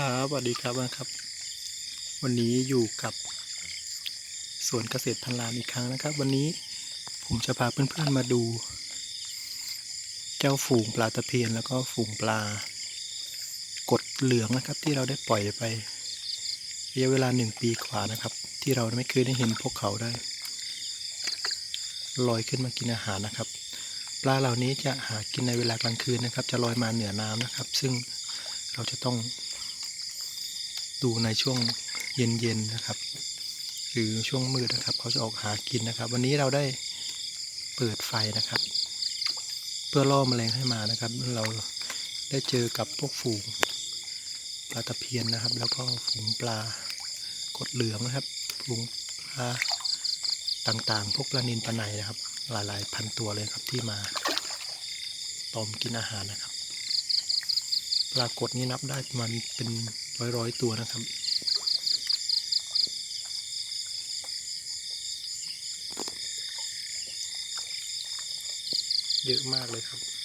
ครับสวัสดีครับนะครับ วันนี้อยู่กับสวนเกษตรพันลานอีกครั้งนะครับ วันนี้ผมจะพาเพื่อนๆมาดู เจ้าฝูงปลาตะเพียนแล้วก็ฝูงปลากดเหลืองนะครับ ที่เราได้ปล่อยไประยะเวลาหนึ่งปีกว่านะครับ ที่เราไม่เคยได้เห็นพวกเขาได้ลอยขึ้นมากินอาหารนะครับ ปลาเหล่านี้จะหากินในเวลากลางคืนนะครับ จะลอยมาเหนือน้ำนะครับ ซึ่งเราจะต้อง ดูในช่วงเย็นๆนะครับ หรือช่วงมืดนะครับ เขาจะออกหากินนะครับ วันนี้เราได้เปิดไฟนะครับ เพื่อล่อแมลงให้มานะครับ เราได้เจอกับพวกฝูงปลาตะเพียนนะครับ แล้วก็ฝูงปลากดเหลืองนะครับฝูงปลาต่างๆ พวกปลานินปลาไหนนะครับ หลายๆ พันตัวเลยครับที่มาตอมกินอาหารนะครับปรากฏนี้นับได้มาณเป็นร้อยๆตัวนะครับเยอะมากเลยครับ